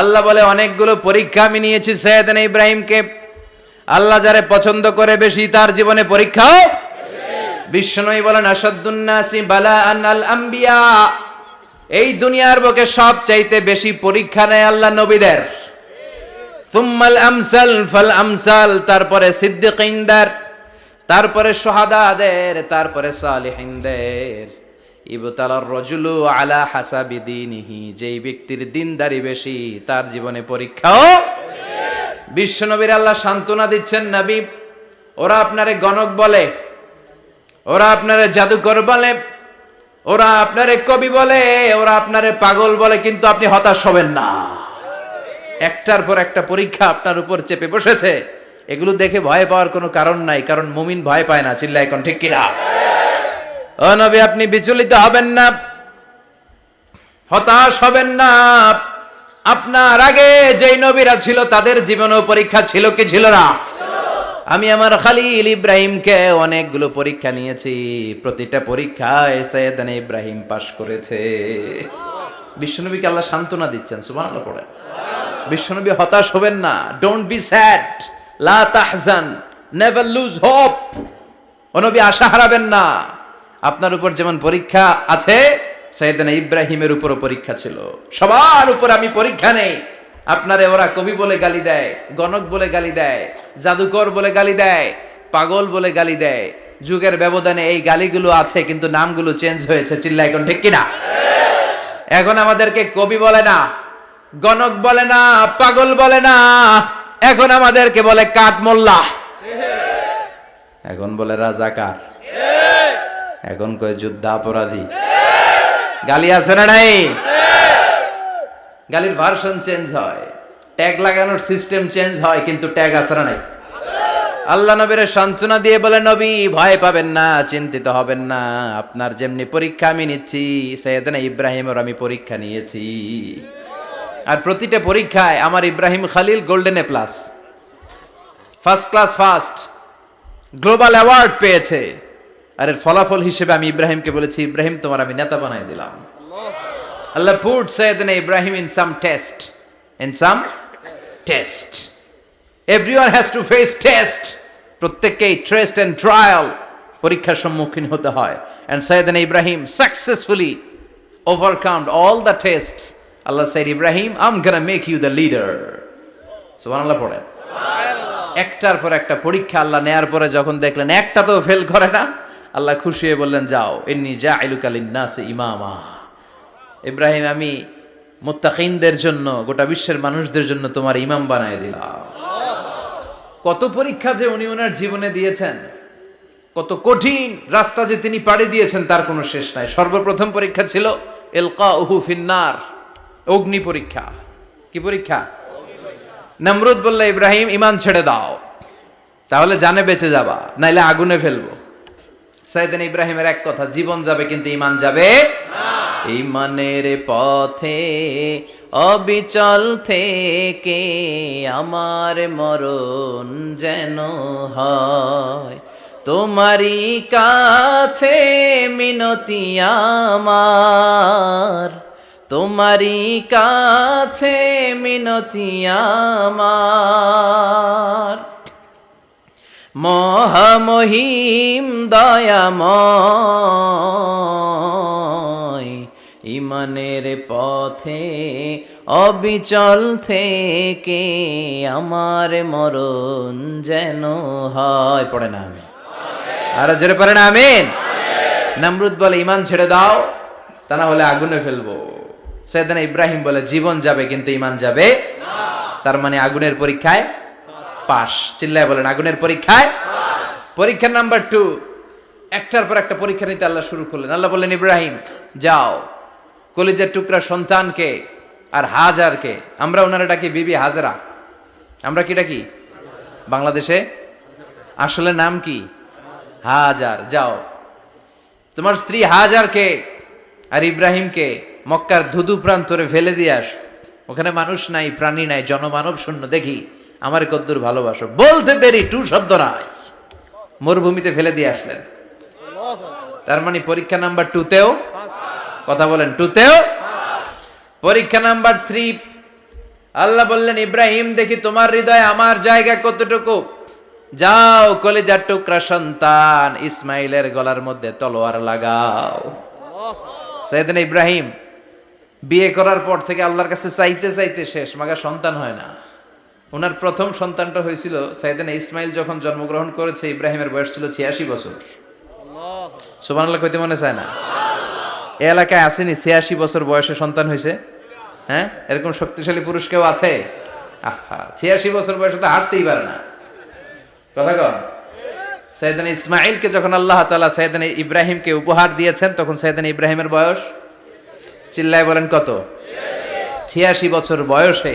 আল্লাহ বলে, অনেকগুলো পরীক্ষা আমি নিয়েছি সৈয়দান ইব্রাহিমকে। আল্লাহ যারে পছন্দ করে বেশি, তার জীবনে পরীক্ষাও বিশ্বনবী বলেন আসাদুন্নাসি বালা আল আম্বিয়া এই দুনিয়ার বুকে সব চাইতে বেশি পরীক্ষা নেয় আল্লাহ নবীদের। সুম্মাল আমসাল ফাল আমসাল, তারপরে সিদ্দিকিনদের, তারপরে সোহাদাদের তারপরে সালিহিনদের। ইবতালার রজুলু আলা হাসাবি দিনিহি, যেই ব্যক্তির দিনদারি বেশি, তার জীবনে পরীক্ষাও বিশ্বনবীর আল্লাহ সান্ত্বনা দিচ্ছেন নবী। ওরা আপনারে গণক বলে, ওরা আপনারে জাদুকর বলে, ওরা আপনারে কবি বলে, ওরা আপনারে পাগল বলে, কিন্তু আপনি হতাশ হবেন না। একটার পর একটা পরীক্ষা আপনার উপর চেপে বসেছে। এগুলো দেখে ভয় পাওয়ার কোনো কারণ নাই, কারণ মুমিন ভয় পায় না চিল্লা এখন ঠিক কিনা? নবী, আপনি বিচলিত হবেন না। হতাশ হবেন না। আপনার আগে যেই নবীরা ছিল, তাদের জীবনেও পরীক্ষা ছিল কি ছিল না? আমি আমার খালিল ইব্রাহিমকে অনেকগুলো পরীক্ষা নিয়েছি। প্রতিটা পরীক্ষায় সৈয়দান ইব্রাহিম পাশ করেছে। বিশ্বনবীকে আল্লাহ সান্ত্বনা দিচ্ছেন, সুবহানাল্লাহ পড়ে বিশ্বনবী হতাশ হবেন না। ডোন্ট বি স্যাড লা তাহজান। নেভার লুজ হোপ নবী, আশা হারাবেন না। আপনার উপর যেমন পরীক্ষা আছে সৈয়দানা ইব্রাহিমের উপরও পরীক্ষা ছিল। সবার উপর আমি পরীক্ষা নেই। আপনারে ওরা কবি বলে গালি দেয়, গণক বলে গালি দেয়, জাদুকর বলে গালি দেয়, পাগল বলে গালি দেয়। যুগের ব্যবধানে এই গালিগুলো আছে, কিন্তু নামগুলো চেঞ্জ হয়েছে। চিল্লা এখন ঠিক কিনা? এখন আমাদেরকে কবি বলে না, গণক বলে না, পাগল বলে না। এখন আমাদেরকে বলে কাঠ মোল্লা এখন বলে রাজাকার। এখন কয় যুদ্ধ অপরাধী গালি আছে না নাই? গালির ভার্সন চেঞ্জ হয়। ট্যাগ লাগানোর সিস্টেম চেঞ্জ হয়, কিন্তু ট্যাগ আছে না নাই? আল্লাহ নবীর সান্ত্বনা দিয়ে বলে, নবী, ভয় পাবেন না, চিন্তিত হবেন না। আপনার যেমনি পরীক্ষা আমি নিচ্ছি, সৈয়দনা ইব্রাহিমের আমি পরীক্ষা নিয়েছি। আর প্রতিটা পরীক্ষায় আমার Ibrahim Khalil golden A plus first class first global award পেয়েছে। আর এর ফলাফল হিসেবে আমি ইব্রাহিমকে বলেছি ইব্রাহিম তোমার আমি নেতা বানাই দিলাম। Allah put Sayyidina Ibrahim in some test in some test. Everyone has to face test প্রত্যেককেই ট্রেস্ট অ্যান্ড ট্রায়াল পরীক্ষার সম্মুখীন হতে হয়। And Sayyidina Ibrahim successfully overcome all the tests Allah said Ibrahim I'm gonna make you the leader সুবহানাল্লাহ পড়ে একটার পর একটা পরীক্ষা আল্লাহ নেয়ার পরে যখন দেখলেন একটা তো ফেল করে না। আল্লাহ খুশি হয়ে বললেন, যাও এমনি যা ইলুকালিন্নাস ইমামা। ইব্রাহিম, আমি মুত্তাকিনদের জন্য, গোটা বিশ্বের মানুষদের জন্য তোমার ইমাম বানায় দিলাম। কত পরীক্ষা যে উনি ওনার জীবনে দিয়েছেন, কত কঠিন রাস্তা যে তিনি পাড়ি দিয়েছেন, তার কোনো শেষ নাই। সর্বপ্রথম পরীক্ষা ছিল এলকা উহু ফিন্নার, অগ্নি পরীক্ষা। কি পরীক্ষা? নমরুদ বললে, ইব্রাহিম, ইমান ছেড়ে দাও, তাহলে জানে বেঁচে যাবা, নাইলে আগুনে ফেলব। সাইদিন ইব্রাহিমের এক কথা, জীবন যাবে কিন্তু ইমান যাবে ইমানের পথে, অবিচল থেকে আমার মরণ যেন হয়। তোমারই কাছে মিনতি আমার। তোমারই কাছে মিনতি আমার। মহামহিম দয়াময়, ইমানের পথে অবিচল থেকে আমার মরণ যেন হয়। পড়ে না আমি আরও জোরে পড়ে না, আমিন। নামরুদ বলে ইমান ছেড়ে দাও, তা না হলে আগুনে ফেলব। সেদিন ইব্রাহিম বলে, জীবন যাবে, কিন্তু ইমান যাবে তার মানে আগুনের পরীক্ষায় পাশ চিল্লায় বলেন, আগুনের পরীক্ষায় পরীক্ষা নাম্বার টু একটার পর একটা পরীক্ষা নিতে আল্লাহ শুরু করলেন। আল্লাহ বললেন, ইব্রাহিম, যাও। কলিজের টুকরা সন্তানকে আর হাজারকে। আমরা ওনারা ডাকি বিবি হাজরা? আমরা কি? ডাকি বাংলাদেশে? আসলে নাম কি? হাজার। যাও। তোমার স্ত্রী হাজারকে আর ইব্রাহিমকে মক্কার ধুধু প্রান্তরে ফেলে দিয়ে আস। ওখানে মানুষ নাই, প্রাণী নাই, জনমানব শূন্য। দেখি আমার কদ্দুর ভালোবাসো। বলতে দেরি, টু শব্দ নাই। মরুভূমিতে ফেলে দিয়ে আসলেন। তার মানে পরীক্ষা নাম্বার টুতেও কথা বলেন টুতেও পরীক্ষা নাম্বার থ্রি আল্লাহ বললেন, ইব্রাহিম, দেখি তোমার হৃদয় আমার জায়গা কতটুকু? যাও, কলিজার টুকরা সন্তান, ইসমাইলের গলার মধ্যে তলোয়ার লাগাও। সেদিন ইব্রাহিম, বিয়ে করার পর থেকে আল্লাহর কাছে চাইতে চাইতে শেষ, মাগা সন্তান হয় না। ওনার প্রথম সন্তানটা হয়েছিল সাইদিন ইসমাইল যখন জন্মগ্রহণ করেছে, ইব্রাহিমের বয়স ছিল ছিয়াশি বছর। সুবান আল্লাহ কইতে মনে চায় না? এ এলাকায় আসেনি, ছিয়াশি বছর বয়সে সন্তান হয়েছে। হ্যাঁ? এরকম শক্তিশালী পুরুষ কেউ আছে? আহা, ছিয়াশি বছর বয়সে তো হাঁটতেই পারে না। কথা কন। সৈয়দান ইসমাইলকে যখন আল্লাহ তাআলা সৈয়দান ইব্রাহিমকে উপহার দিয়েছেন, তখন সৈয়দান ইব্রাহিমের বয়স চিল্লায় বলেন কত? ছিয়াশি বছর বয়সে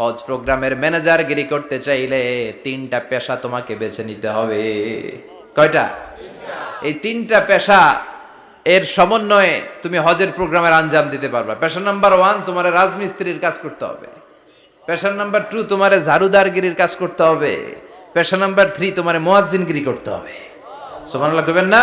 হজ প্রোগ্রামের ম্যানেজার গিরি করতে চাইলে তিনটা পেশা তোমাকে বেছে নিতে হবে। কয়টা? এই তিনটা পেশা, এর সমন্বয়ে তুমি হজের প্রোগ্রামের আঞ্জাম দিতে পারবা। পেশা নাম্বার ওয়ান, তোমার রাজমিস্ত্রির কাজ করতে হবে। পেশা নাম্বার টু, তোমার ঝাড়ুদারগিরির কাজ করতে হবে। পেশা নাম্বার থ্রি, তোমার মোয়াজ্জিনগিরি করতে হবে। সুবহানাল্লাহ কইবেন না?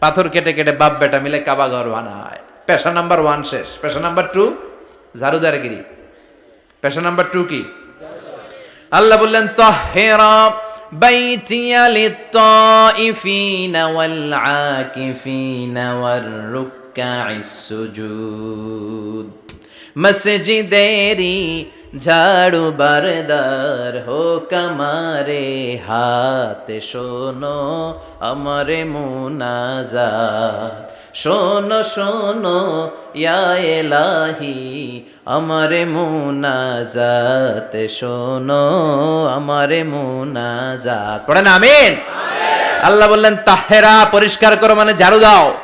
পাথর কেটে কেটে বাপ বেটা মিলে কাবা ঘর বানায়। পেশা নাম্বার ওয়ান শেষ। পেশা নাম্বার টু ঝাড়ুদারগিরি। পেশা নাম্বার টু কি? আল্লাহ বললেন, তহেরা আকিফিনা ওয়ার রুক্কাইস সুজুদ। মসজিদেরি ঝাড়ু বারদার হো কামারে হাত শোনো আমারে মুনাজাত। শোনো শোনো ইয়া এলাহি আমারে মুনাজাত। শোনো আমারে মুনাজাত। পড়েন আমিন। আল্লাহ বললেন তাহেরা পরিষ্কার করো মানে ঝাড়ু দাও।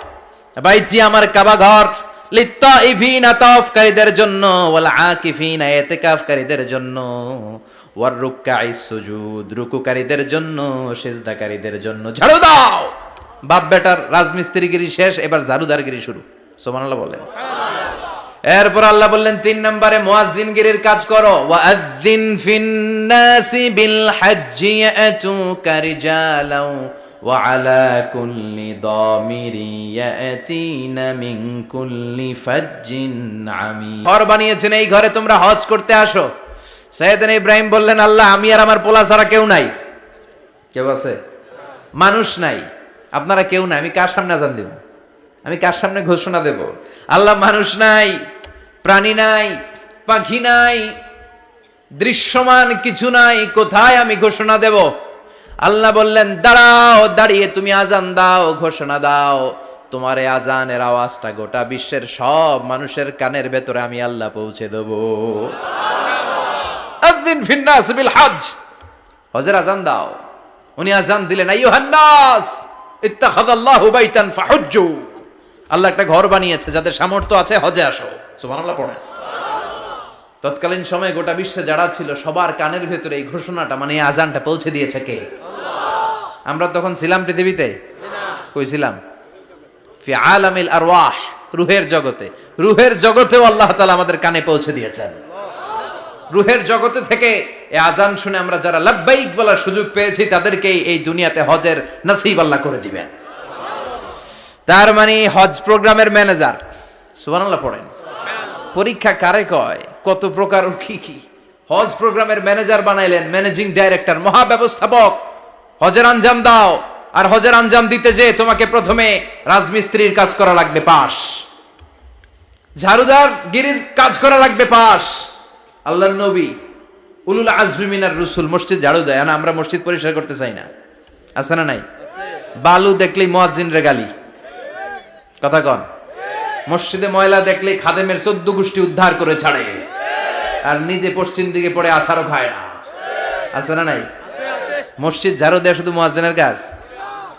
বাইজি আমার কাবা ঘর। লিত্তাইফিনা তাওফকারীদের জন্য, ওয়াল আকিফিনা ইতিকাফকারীদের জন্য, ওয়ার রুকআই সুজুদ, রুকুকারীদের জন্য, সিজদাকারীদের জন্য। ঝাড়ু দাও! বাপ বেটার রাজমিস্ত্রিগিরি শেষ, এবার ঝাড়ুদারগিরি শুরু। সুবহানাল্লাহ বলেন। এরপর আল্লাহ বললেন, তিন নম্বরে মুয়াজ্জিনগিরির কাজ করো। ওয়াজ্জিন ফিন্নাসি বিল হজ্জি ইয়াতুকা রিজালাও وعلى كل ضامر يأتين من كل فج عميق ঘর বানিয়েছেন এই ঘরে তোমরা হজ করতে আসো সৈয়দনা ইব্রাহিম বললেন আল্লাহ আমি আর আমার পোলা ছাড়া কেউ নাই কেউ আছে মানুষ নাই আপনারা কেউ নাই আমি কার সামনে আজান দেব আমি কার সামনে ঘোষণা দেব আল্লাহ মানুষ নাই প্রাণী নাই পাখি নাই দৃশ্যমান কিছু নাই কোথায় আমি ঘোষণা দেব আল্লাহ বললেন দাঁড়াও দাঁড়িয়ে তুমি আজান দাও ঘোষণা দাও। তোমার এই আজানের আওয়াজটা গোটা বিশ্বের সব মানুষের কানের ভেতরে আমি আল্লাহ পৌঁছে দেব। আযিন ফিন্নাস বিল হজ হজের আজান দাও। উনি আজান দিলেন আইয়ুহান নাস ইত্তাখাযাল্লাহু বাইতান ফাহুজ্জু। আল্লাহ একটা ঘর বানিয়েছে যাদের সামর্থ্য আছে হজে আসো। সুবহানাল্লাহ পড়েন। তৎকালীন সময়ে গোটা বিশ্বে যারা ছিল, সবার কানের ভেতরে এই ঘোষণাটা মানে আজানটা পৌঁছে দিয়েছে কে? আমরা তখন ছিলাম পৃথিবীতে? কই ছিলাম? ফি আলামিল আরওয়াহ, রুহের জগতে। রুহের জগতেও আল্লাহ তাআলা আমাদের কানে পৌঁছে দিয়েছেন। রুহের জগতে থেকে এই আজান শুনে আমরা যারা লাব্বাইক বলার সুযোগ পেয়েছি, তাদেরকেই এই দুনিয়াতে হজের নসিব আল্লাহ করে দিবেন। তার মানে হজ প্রোগ্রামের ম্যানেজার। সুবহানাল্লাহ পড়েন। পরীক্ষা কারে কয়? কত প্রকার কি কি। হজ প্রোগ্রামের ম্যানেজার বানাইলেন, ম্যানেজিং ডাইরেক্টর, মহাব্যবস্থাপক। হজের আঞ্জাম দাও, আর হজের আঞ্জাম দিতে যে তোমাকে প্রথমে রাজমিস্ত্রির কাজ করা লাগবে পাশ ঝাড়ুদার গিরির কাজ করা লাগবে পাশ আল্লাহ নবী, উলুল আজমি মিনার রসুল, মসজিদ ঝাড়ু দেয় না আমরা মসজিদ পরিষ্কার করতে চাই না। আছে না নাই? বালু দেখলেই মুয়াজ্জিন রে গালি। কথা কন। মসজিদে ময়লা দেখলেই খাদেমের চোদ্দ গোষ্ঠী উদ্ধার করে ছাড়ে। আর নিজে পশ্চিম দিকে পড়ে আসারও খায় না। আছে না নাই? মসজিদ ঝাড়ু দেয় শুধু মুয়াজ্জিনের কাজ?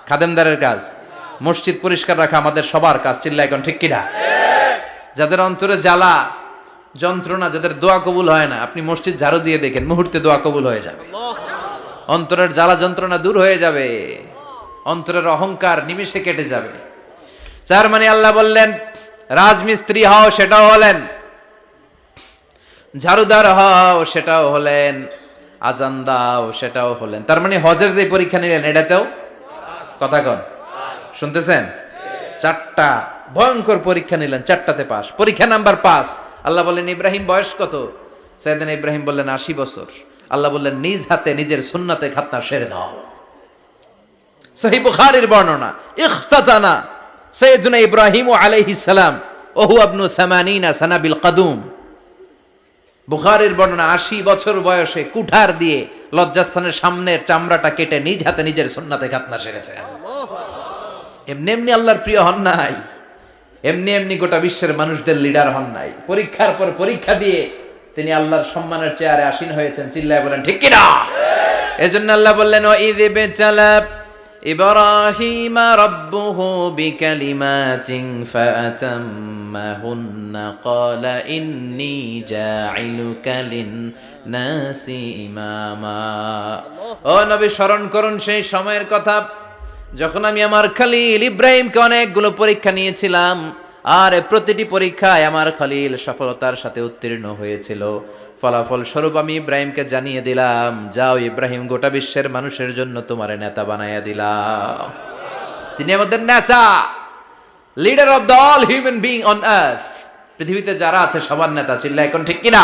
খাদেমদারের কাজ? মসজিদ পরিষ্কার রাখা আমাদের সবার কাজ চিল্লা এখন ঠিক কিনা? যাদের অন্তরে জ্বালা, যন্ত্রণা, যাদের দোয়া কবুল হয় না, আপনি মসজিদ ঝাড়ু দিয়ে দেখেন, মুহূর্তে দোয়া কবুল হয়ে যাবে। অন্তরের জ্বালা, যন্ত্রণা দূর হয়ে যাবে। অন্তরের অহংকার নিমিষে কেটে যাবে। তার মানে আল্লাহ বললেন, রাজমিস্ত্রি হও, সেটাও হলেন ঝাড়ুদার হও সেটাও হলেন, আজান দাও, সেটাও হলেন। তার মানে হজের যে পরীক্ষা নিলেন, এটাতেও কথা কন। শুনতেছেন? চারটা ভয়ঙ্কর পরীক্ষা নিলেন, চারটাতে পাস পরীক্ষা নাম্বার পাস আল্লাহ বললেন, ইব্রাহিম, বয়স কত? সাইদিন ইব্রাহিম বললেন, আশি বছর। আল্লাহ বললেন, নিজ হাতে, নিজের সুন্নাতে খাতনা সেরে দাও। সহি বুখারীর বর্ণনা, ইখতাতানা সাইয়্যিদুনা ইব্রাহিম আলাইহিস সালাম, ওহু আবনু সামানিনা সানাবিল কাদুম। বুখারীর বর্ণনা, আশি বছর বয়সে কুঠার দিয়ে লজ্জাস্থানের সামনের চামড়াটা কেটে নিজ হাতে নিজের সুন্নাতে খাতনা সেরেছেন এমনি এমনি আল্লাহর প্রিয় হন নাই। এমনি এমনি গোটা বিশ্বের মানুষদের লিডার হন নাই। পরীক্ষার পর পরীক্ষা দিয়ে তিনি আল্লাহর সম্মানের চেয়ারে আসীন হয়েছেন। চিল্লায় বলেন, ঠিক কিনা? এজন্য আল্লাহ বললেন ও ঈদ বেচালাব إبراهيم ربه بكلمات فأتمهن قال إني جاعلك للناس إماما ও নবী স্মরণ করুন সেই সময়ের কথা যখন আমি আমার খালিল ইব্রাহিমকে অনেকগুলো পরীক্ষা নিয়েছিলাম আর প্রতিটি পরীক্ষায় আমার খালিল সফলতার সাথে উত্তীর্ণ হয়েছিল ফলাফল স্বরূপ আমি ইব্রাহিমকে জানিয়ে দিলাম, যাও ইব্রাহিম, গোটা বিশ্বের মানুষের জন্য তোমার নেতা বানাইয়া দিলাম। তিনি আমাদের নেতা leader of the all human being on earth পৃথিবীতে যারা আছে, সবার নেতা চিল্লা এখন ঠিক কিনা?